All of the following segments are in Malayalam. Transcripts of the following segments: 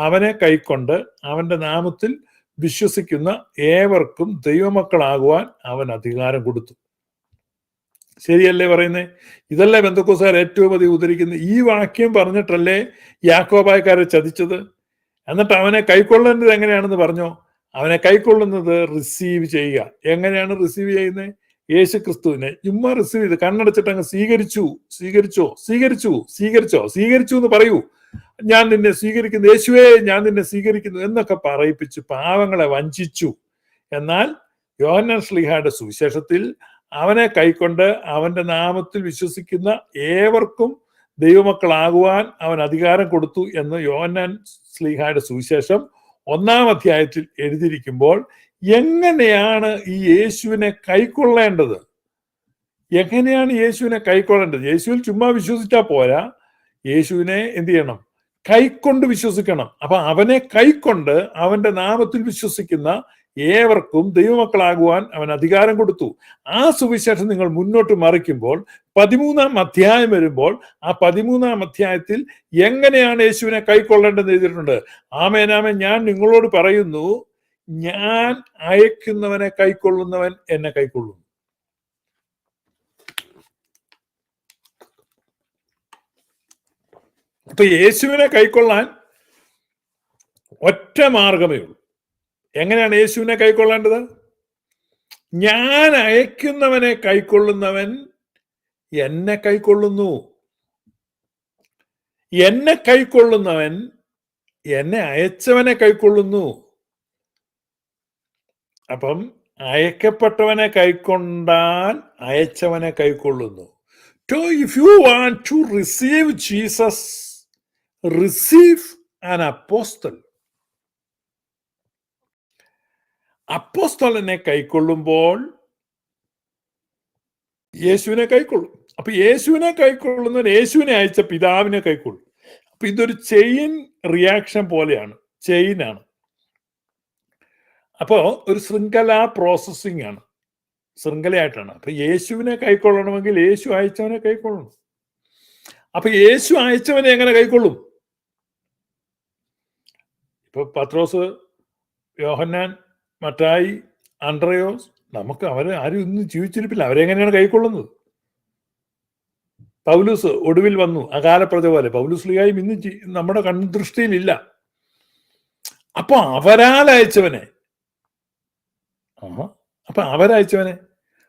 അവനെ കൈക്കൊണ്ട് അവന്റെ നാമത്തിൽ വിശ്വസിക്കുന്ന ഏവർക്കും ദൈവമക്കളാകുവാൻ അവൻ അധികാരം കൊടുത്തു. ശരിയല്ലേ പറയുന്നേ? ഇതല്ലേ ബന്ധുക്കോസാർ ഏറ്റവും അധികം ഉദ്ധരിക്കുന്നത് ഈ വാക്യം പറഞ്ഞിട്ടല്ലേ യാക്കോബായക്കാരെ ചതിച്ചത്? എന്നിട്ട് അവനെ കൈക്കൊള്ളേണ്ടത് എങ്ങനെയാണെന്ന് പറഞ്ഞോ? അവനെ കൈക്കൊള്ളുന്നത് റിസീവ് ചെയ്യുക. എങ്ങനെയാണ് റിസീവ് ചെയ്യുന്നത് യേശു ക്രിസ്തുവിനെ ചുമ്മാ റിസീവ് ചെയ്ത് കണ്ണടച്ചിട്ട് അങ്ങ് സ്വീകരിച്ചു സ്വീകരിച്ചോ സ്വീകരിച്ചു സ്വീകരിച്ചോ സ്വീകരിച്ചു എന്ന് പറയൂ. ഞാൻ നിന്നെ സ്വീകരിക്കുന്നു യേശുവേ ഞാൻ നിന്നെ സ്വീകരിക്കുന്നു എന്നൊക്കെ പറയിപ്പിച്ച് പാവങ്ങളെ വഞ്ചിച്ചു. എന്നാൽ യോഹന്നാൻ ശ്ലീഹയുടെ സുവിശേഷത്തിൽ അവനെ കൈക്കൊണ്ട് അവന്റെ നാമത്തിൽ വിശ്വസിക്കുന്ന ഏവർക്കും ദൈവമക്കളാകുവാൻ അവൻ അധികാരം കൊടുത്തു എന്ന് യോഹന്നാൻ ശ്ലീഹയുടെ സുവിശേഷം ഒന്നാം അധ്യായത്തിൽ എഴുതിയിരിക്കുമ്പോൾ എങ്ങനെയാണ് ഈ യേശുവിനെ കൈക്കൊള്ളേണ്ടത്? എങ്ങനെയാണ് യേശുവിനെ കൈക്കൊള്ളേണ്ടത്? യേശുവിൽ ചുമ്മാ വിശ്വസിച്ചാൽ പോരാ. യേശുവിനെ എന്ത് ചെയ്യണം? കൈക്കൊണ്ട് വിശ്വസിക്കണം. അപ്പൊ അവനെ കൈക്കൊണ്ട് അവന്റെ നാമത്തിൽ വിശ്വസിക്കുന്ന ഏവർക്കും ദൈവമക്കളാകുവാൻ അവൻ അധികാരം കൊടുത്തു. ആ സുവിശേഷം നിങ്ങൾ മുന്നോട്ട് മറിക്കുമ്പോൾ പതിമൂന്നാം അധ്യായം വരുമ്പോൾ ആ പതിമൂന്നാം അധ്യായത്തിൽ എങ്ങനെയാണ് യേശുവിനെ കൈക്കൊള്ളേണ്ടതെന്ന് എഴുതിയിട്ടുണ്ട്. ആമേനാമേ ഞാൻ നിങ്ങളോട് പറയുന്നു ഞാൻ അയക്കുന്നവനെ കൈക്കൊള്ളുന്നവൻ എന്നെ കൈക്കൊള്ളുന്നു. അപ്പൊ യേശുവിനെ കൈക്കൊള്ളാൻ ഒറ്റ മാർഗമേ ഉള്ളൂ. എങ്ങനെയാണ് യേശുവിനെ കൈക്കൊള്ളേണ്ടത്? ഞാൻ അയക്കുന്നവനെ കൈക്കൊള്ളുന്നവൻ എന്നെ കൈക്കൊള്ളുന്നു. എന്നെ കൈക്കൊള്ളുന്നവൻ എന്നെ അയച്ചവനെ കൈക്കൊള്ളുന്നു. അപ്പം അയക്കപ്പെട്ടവനെ കൈക്കൊണ്ടാൽ അയച്ചവനെ കൈക്കൊള്ളുന്നു. To if you want to receive Jesus receive an apostle. അപ്പോസ്തലനെ കൈക്കൊള്ളുമ്പോൾ യേശുവിനെ കൈക്കൊള്ളും. അപ്പൊ യേശുവിനെ കൈക്കൊള്ളുന്നവൻ യേശുവിനെ അയച്ച പിതാവിനെ കൈക്കൊള്ളും. അപ്പൊ ഇതൊരു ചെയിൻ റിയാക്ഷൻ പോലെയാണ്. ചെയിനാണ് അപ്പോ ഒരു ശൃംഖല പ്രോസസ്സിംഗ് ആണ്. ശൃംഖലയായിട്ടാണ്. അപ്പൊ യേശുവിനെ കൈക്കൊള്ളണമെങ്കിൽ യേശു അയച്ചവനെ കൈക്കൊള്ളണം. അപ്പൊ യേശു അയച്ചവനെ എങ്ങനെ കൈക്കൊള്ളും? ഇപ്പൊ പത്രോസ് യോഹന്നാൻ മറ്റായി ആൻഡ്രയോസ് നമുക്ക് അവരെ ആരും ഇന്നും ജീവിച്ചിരിപ്പില്ല. അവരെങ്ങനെയാണ് കൈക്കൊള്ളുന്നത്? പൗലൂസ് ഒടുവിൽ വന്നു. അകാലപ്രജ പോലെ പൗലൂസ് ലിയായും ഇന്ന് നമ്മുടെ കൺദൃഷ്ടിയിലില്ല അപ്പൊ അവരാൽ അയച്ചവനെ ആഹാ. അപ്പൊ അവരയച്ചവനെ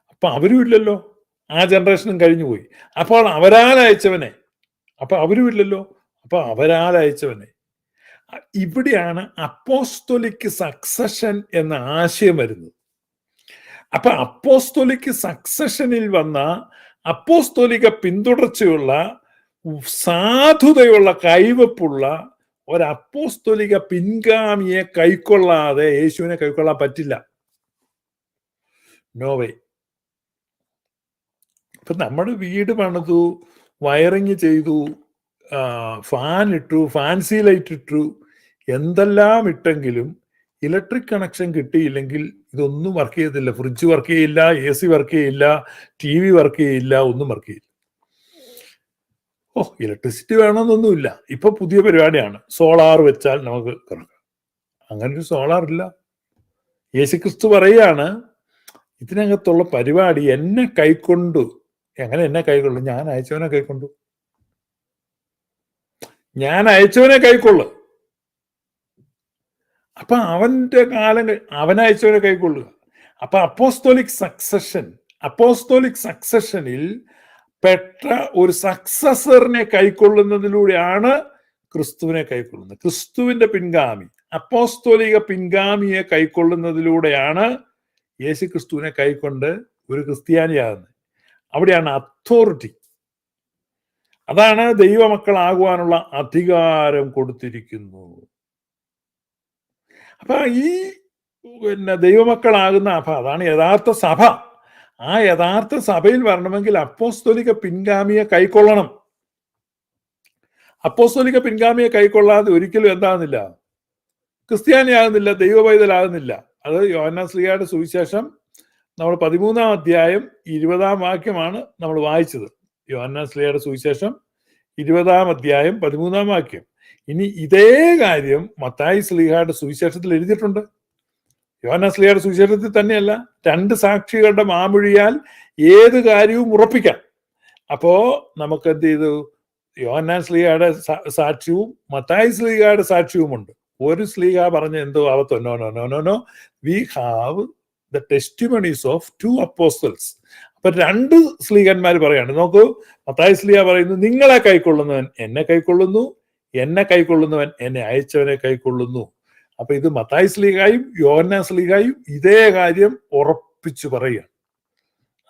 അപ്പൊ അവരും ഇല്ലല്ലോ. ആ ജനറേഷനും കഴിഞ്ഞു പോയി അപ്പോൾ അവരാൽ അയച്ചവനെ അപ്പൊ അവരും ഇല്ലല്ലോ. അപ്പൊ അവരാൽ അയച്ചവനെ ഇവിടെയാണ് അപ്പോസ്തോലിക് സക്സഷൻ എന്ന ആശയം വരുന്നത്. അപ്പൊ അപ്പോസ്തോലിക് സക്സഷനിൽ വന്ന അപ്പോസ്തോലിക പിന്തുടർച്ചയുള്ള സാധുതയുള്ള കൈവപ്പുള്ള ഒരു അപ്പോസ്തോലിക പിൻഗാമിയെ കൈക്കൊള്ളാതെ യേശുവിനെ കൈക്കൊള്ളാൻ പറ്റില്ല. നോവേ ഇപ്പൊ നമ്മുടെ വീട് പണിതു വയറിങ് ചെയ്തു ഫാൻ ഇട്ടു ഫാൻസി ലൈറ്റ് ഇട്ടു എന്തെല്ലാം ഇട്ടെങ്കിലും ഇലക്ട്രിക് കണക്ഷൻ കിട്ടിയില്ലെങ്കിൽ ഇതൊന്നും വർക്ക് ചെയ്യത്തില്ല. ഫ്രിഡ്ജ് വർക്ക് ചെയ്യില്ല എ സി വർക്ക് ചെയ്യില്ല ടി വി വർക്ക് ചെയ്യില്ല ഒന്നും വർക്ക് ചെയ്യില്ല. ഓ ഇലക്ട്രിസിറ്റി വേണമെന്നൊന്നുമില്ല. ഇപ്പൊ പുതിയ പരിപാടിയാണ്. സോളാർ വെച്ചാൽ നമുക്ക് കറക്കാം അങ്ങനെ ഒരു സോളാർ ഇല്ല യേശുക്രിസ്തു പറയാണ് ഇതിനകത്തുള്ള പരിപാടി എന്നെ കൈക്കൊണ്ടു. എങ്ങനെ എന്നെ കൈക്കൊള്ളു ഞാൻ അയച്ചവനെ കൈക്കൊണ്ടു. ഞാൻ അയച്ചവനെ കൈക്കൊള്ളു. അപ്പൊ അവന്റെ കാലം അവനയച്ചവനെ അയച്ചവനെ കൈക്കൊള്ളുക. അപ്പൊ അപ്പോസ്തോലിക് സക്സഷൻ അപ്പോസ്തോലിക് സക്സഷനിൽ പെട്ട ഒരു സക്സസറിനെ കൈക്കൊള്ളുന്നതിലൂടെയാണ് ക്രിസ്തുവിനെ കൈക്കൊള്ളുന്നത്. ക്രിസ്തുവിന്റെ പിൻഗാമി അപ്പോസ്തോലിക പിൻഗാമിയെ കൈക്കൊള്ളുന്നതിലൂടെയാണ് യേശു ക്രിസ്തുവിനെ കൈക്കൊണ്ട് ഒരു ക്രിസ്ത്യാനിയാകുന്നത്. അവിടെയാണ് അതോറിറ്റി അതാണ് ദൈവമക്കളാകുവാനുള്ള അധികാരം കൊടുത്തിരിക്കുന്നു. അപ്പൊ ഈ പിന്നെ ദൈവമക്കളാകുന്ന അഭ അതാണ് യഥാർത്ഥ സഭ. ആ യഥാർത്ഥ സഭയിൽ വരണമെങ്കിൽ അപ്പോസ്തോലിക പിൻഗാമിയെ കൈക്കൊള്ളണം. അപ്പോസ്തോലിക പിൻഗാമിയെ കൈക്കൊള്ളാതെ ഒരിക്കലും എന്താകുന്നില്ല? ക്രിസ്ത്യാനിയാകുന്നില്ല ദൈവപൈതലാകുന്നില്ല. അത് യോഹന്നാൻ ശ്രീയുടെ സുവിശേഷം നമ്മൾ പതിമൂന്നാം അധ്യായം ഇരുപതാം വാക്യമാണ് നമ്മൾ വായിച്ചത്. യോഹന്നാൻ സ്ലിയുടെ സുവിശേഷം ഇരുപതാം അധ്യായം പതിമൂന്നാം വാക്യം. ഇനി ഇതേ കാര്യം മത്തായി സ്ലീഹയുടെ സുവിശേഷത്തിൽ എഴുതിയിട്ടുണ്ട്. യോന സ്ലീഹയുടെ സുവിശേഷത്തിൽ തന്നെയല്ല രണ്ട് സാക്ഷികളുടെ മാമൊഴിയാൽ ഏത് കാര്യവും ഉറപ്പിക്കാം. അപ്പോ നമുക്ക് എന്ത് ചെയ്തു? യോഹന്നാൻ സ്ലീഹയുടെ സാക്ഷ്യവും മത്തായി സ്ലീഹയുടെ സാക്ഷ്യവുമുണ്ട് ഒരു സ്ലീഹ പറഞ്ഞ എന്തോ ആവത്തോ? No no no no no we have the testimonies of two apostles അപ്പൊ രണ്ട് സ്ലീഹന്മാർ പറയാണ്. നോക്കൂ മത്തായ സ്ലീഹ പറയുന്നു നിങ്ങളെ കൈക്കൊള്ളുന്നവൻ എന്നെ കൈക്കൊള്ളുന്നു എന്നെ കൈക്കൊള്ളുന്നവൻ എന്നെ അയച്ചവനെ കൈക്കൊള്ളുന്നു. അപ്പൊ ഇത് മത്തായ സ്ലീഹായും യോഹന്നാൻ സ്ലീഹായും ഇതേ കാര്യം ഉറപ്പിച്ചു പറയുകയാണ്.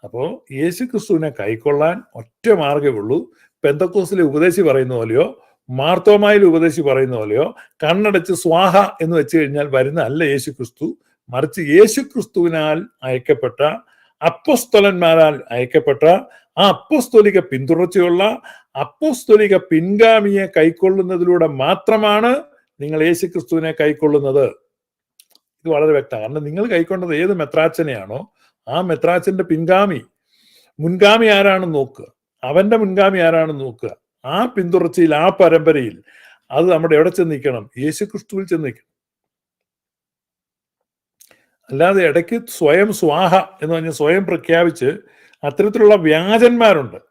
അപ്പോ യേശു ക്രിസ്തുവിനെ കൈക്കൊള്ളാൻ ഒറ്റ മാർഗമേ ഉള്ളൂ. പെന്തക്കോസിലെ ഉപദേശി പറയുന്ന പോലെയോ മാർത്തോമായിൽ ഉപദേശി പറയുന്ന പോലെയോ കണ്ണടച്ച് സ്വാഹ എന്ന് വെച്ച് കഴിഞ്ഞാൽ വരുന്ന അല്ല യേശു ക്രിസ്തു മറിച്ച് യേശു ക്രിസ്തുവിനാൽ അയക്കപ്പെട്ട അപ്പസ്തലന്മാരാൽ അയക്കപ്പെട്ട ആ അപ്പസ്തോലിക പിന്തുടർച്ചയുള്ള അപ്പസ്തോലിക പിൻഗാമിയെ കൈക്കൊള്ളുന്നതിലൂടെ മാത്രമാണ് നിങ്ങൾ യേശു ക്രിസ്തുവിനെ കൈക്കൊള്ളുന്നത്. ഇത് വളരെ വ്യക്തമാണ്. കാരണം നിങ്ങൾ കൈക്കൊണ്ടത് ഏത് മെത്രാച്ചനെയാണോ ആ മെത്രാച്ചന്റെ പിൻഗാമി. മുൻഗാമി ആരാണെന്ന് നോക്കുക. അവന്റെ മുൻഗാമി ആരാണെന്ന് നോക്കുക. ആ പിന്തുടർച്ചയിൽ ആ പരമ്പരയിൽ അത് നമ്മുടെ എവിടെ ചെന്ന് നിൽക്കണം? യേശു ക്രിസ്തുവിൽ ചെന്ന് നിൽക്കണം. അല്ലാതെ ഇടയ്ക്ക് സ്വയം സ്വാഹ എന്ന് പറഞ്ഞ് സ്വയം പ്രഖ്യാപിച്ച് അത്തരത്തിലുള്ള വ്യാജന്മാരുണ്ട്.